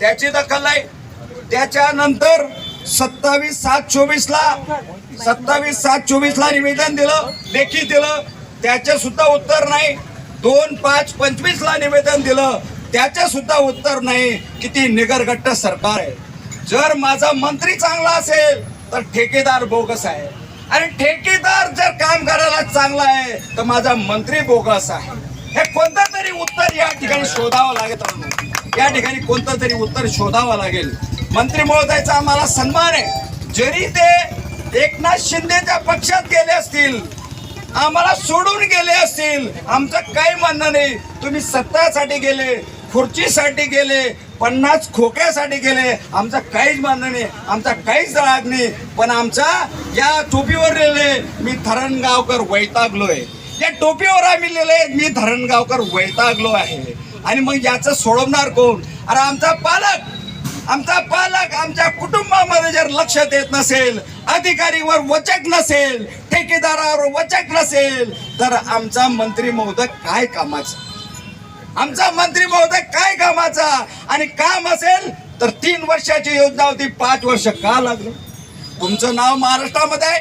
त्याची दखल नाही. त्याच्यानंतर सत्तावीस सात चोवीस ला सत्तावीस सात चोवीस ला निवेदन दिलं लेखी दिलं. त्याचे सुद्धा उत्तर नाही. दोन पाच पंचवीस ला निवेदन दिलं. त्याचे सुद्धा उत्तर नाही. किती निगरगट्ट सरकार आहे. जर माझा मंत्री चांगला असेल तर ठेकेदार बोगस आहे. आणि ठेकेदार जर काम करायला चांगला आहे तर माझा मंत्री बोगस आहे. हे कोणतं तरी उत्तर या ठिकाणी शोधावं लागेल या ठिकाणी कोणतं तरी उत्तर शोधावं लागेल. मंत्री महोदयाचा आम्हाला सन्मान आहे. जरी ते एकनाथ शिंदेच्या पक्षात गेले असतील आम्हाला सोडून गेले असतील. आमचं काही म्हणणं नाही. तुम्ही सत्तासाठी गेले खुर्चीसाठी गेले पन्नास खोक्यासाठी गेले. आमचं काहीच म्हणणं नाही. आमचा काहीच राग नाही. पण आमचा या टोपीवर लिहिले मी धरणगावकर वैतागलोय. या टोपीवर आम्ही लिहिले मी धरणगावकर वैतागलो आहे. आणि मग याचं सोडवणार कोण? अरे आमचा पालक. आमचा पालक आमच्या कुटुंबामध्ये जर लक्ष देत नसेल अधिकारीवर वचक नसेल ठेकेदारावर वचक नसेल तर आमचा मंत्री महोदय काय कामाचा? आमचा मंत्री महोदय काय कामाचा? आणि काम असेल तर तीन वर्षाची योजना होती पाच वर्ष का लागलं? तुमचं नाव महाराष्ट्रामध्ये आहे.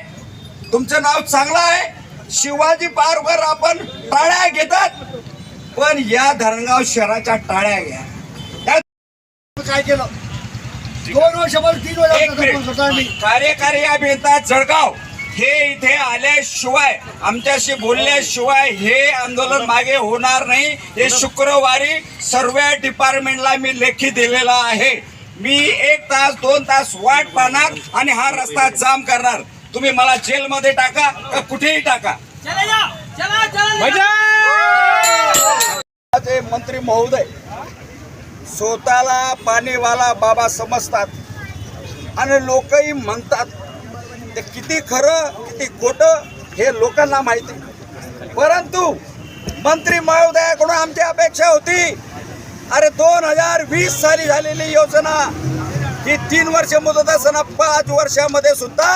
तुमचं नाव चांगलं आहे. शिवाजी पार्कवर आपण टाळ्या घेतात. पण या धरणगाव शहराच्या टाळ्या घ्या. त्या काय केलं? दोन वर्षापासून तीन वर्ष. कार्यकारी अभियंता जळगाव हे इथे आल्याशिवाय आमच्याशी बोलल्याशिवाय हे आंदोलन मागे होणार नाही. हे शुक्रवारी सर्व डिपार्टमेंटला मी लेखी दिलेला आहे. मी एक तास दोन तास वाट पाहणार आणि हा रस्ता जाम करणार. तुम्ही मला जेलमध्ये टाका का कुठेही टाका? ते मंत्री महोदय स्वतःला पाणीवाला बाबा समजतात. आणि लोकही म्हणतात ते किती खरं किती खोटं हे लोकांना माहिती. परंतु मंत्री महोदयाकडून आमची अपेक्षा होती अरे दोन हजार वीस साली झालेली योजना ही तीन वर्ष मुदत असताना पाच वर्षामध्ये सुद्धा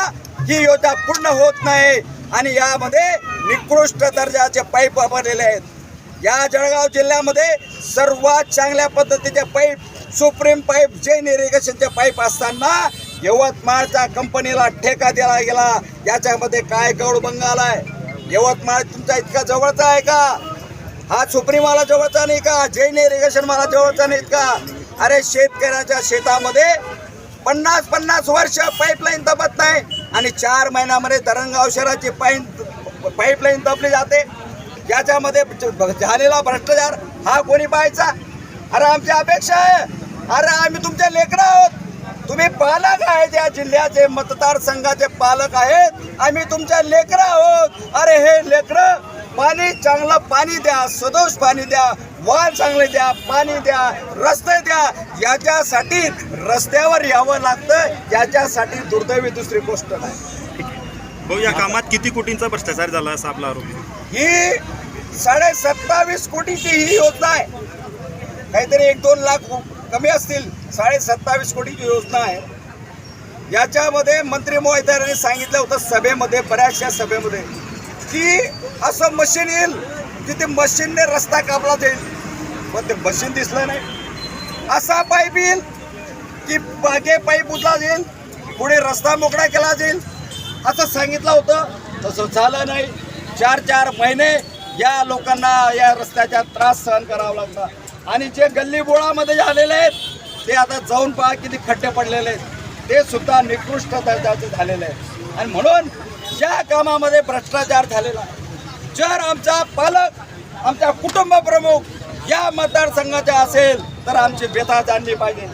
ही योजना पूर्ण होत नाही. आणि यामध्ये निकृष्ट दर्जाचे पाईप वापरलेले आहेत. या जळगाव जिल्ह्यामध्ये सर्वात चांगल्या पद्धतीचे पाईप सुप्रीम पाईप जैन इरिगेशनचे पाईप असताना यवतमाळच्या कंपनीला ठेका दिला गेला. याच्यामध्ये काय गौड बंगाल आहे? यवतमाळ तुमचा इतका जवळचा आहे का? हा सुप्रीम मला जवळचा नाही का? जैन इरिगेशन मला जवळचा नाहीत का? अरे शेतकऱ्याच्या शेतामध्ये पन्नास पन्नास वर्ष पाईपलाईन दबत नाही आणि चार महिन्यामध्ये धरणगाव शहराची पाईन पाईपलाईन दबली जाते. याच्यामध्ये झालेला भ्रष्टाचार हा कोणी पाहायचा? अरे आमची अपेक्षा आहे. अरे आम्ही तुमचे लेकरं आहोत. तुम्ही पालक आहेत या जिल्ह्याचे मतदारसंघाचे पालक आहेत. आम्ही तुमच्या लेकरं आहोत. अरे हे लेकरं पाणी चांगलं पाणी द्या सदोष पाणी द्या वाल चांगले द्या पाणी द्या रस्ते द्या. याच्यासाठी रस्त्यावर यावं लागतं. याच्यासाठी दुर्दैवी दुसरी गोष्ट नाही. भाऊ या कामात किती कोटींचा भ्रष्टाचार झाला असा आपला आरोप. ही साडे सत्तावीस कोटीची ही योजना आहे. काहीतरी एक दोन लाख कमी असतील साडे सत्तावीस कोटीची योजना आहे. याच्यामध्ये मंत्री महोदयाने सांगितलं होतं सभेमध्ये बऱ्याचशा सभेमध्ये की असं मशीन येईल की ते मशीनने रस्ता कापला जाईल. पण ते मशीन दिसलं नाही. असा पाईप येईल की मागे पाईप उचला जाईल पुढे रस्ता मोकळा केला जाईल. असं सांगितलं होतं. तसं झालं नाही. चार चार महिने या लोकांना या रस्त्याचा त्रास सहन करावा लागला. आणि जे गल्ली बोळामध्ये झालेले आहेत ते आता जाऊन पहा किती खड्डे पडलेले आहेत. ते सुद्धा निकृष्ट दर्जाचे झालेले आहेत. आणि म्हणून ज्या कामामध्ये भ्रष्टाचार झालेला जर आमचा पालक आमचा कुटुंब प्रमुख या मतदारसंघाचा असेल तर आमची व्यथा जाणली पाहिजे.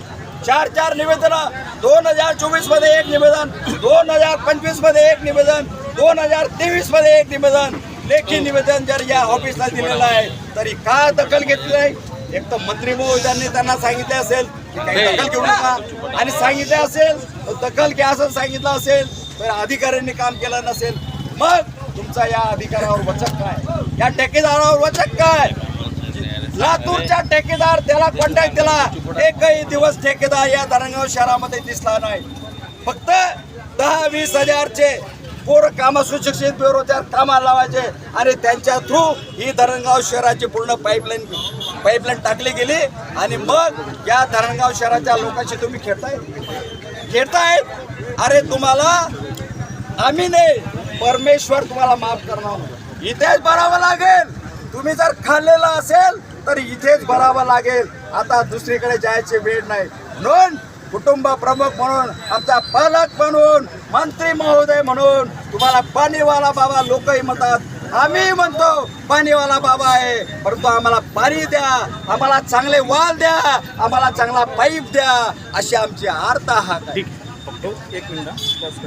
चार चार निवेदन दोन हजार चोवीसमध्ये एक निवेदन दोन हजार पंचवीसमध्ये एक निवेदन दोन हजार तेवीसमध्ये एक निवेदन. लेखी निवेदन जर या ऑफिसला दिलेलं आहे तरी का दखल घेतली नाही एक तर मंत्री महोदयांनी त्यांना सांगितले असेल की काही दखल घेऊ नका. आणि सांगितले असेल तर दखल घ्या असं सांगितलं असेल तर अधिकाऱ्यांनी काम केलं नसेल मग तुमचा या अधिकारावर वचक काय? या ठेकेदारावर वचक काय? लातूरच्या ठेकेदार त्याला कॉन्टॅक्ट दिला. एकही दिवस ठेकेदार या धरणगाव शहरामध्ये दिसला नाही. फक्त दहा वीस हजारचे पोरं कामा सुशिक्षित बेरोजगार कामाला लावायचे आणि त्यांच्या थ्रू ही धरणगाव शहराची पूर्ण पाईपलाईन पाईपलाईन टाकली गेली आणि मग या धरणगाव शहराच्या लोकांशी तुम्ही खेळताय? खेळतायत अरे तुम्हाला आम्ही नाही परमेश्वर तुम्हाला माफ करणार इथेच भरावं लागेल. तुम्ही जर खाल्लेलं असेल तर इथेच भरावं लागेल. आता दुसरीकडे जायची वेळ नाही. म्हणून कुटुंब प्रमुख म्हणून आमचा पालक म्हणून मंत्री महोदय म्हणून तुम्हाला पाणीवाला बाबा लोकही म्हणतात. आम्ही म्हणतो पाणीवाला बाबा आहे. परंतु आम्हाला पाणी द्या आम्हाला चांगले वाल द्या आम्हाला चांगला पाईप द्या अशी आमची आर्ता हा ठीक एक मिनिट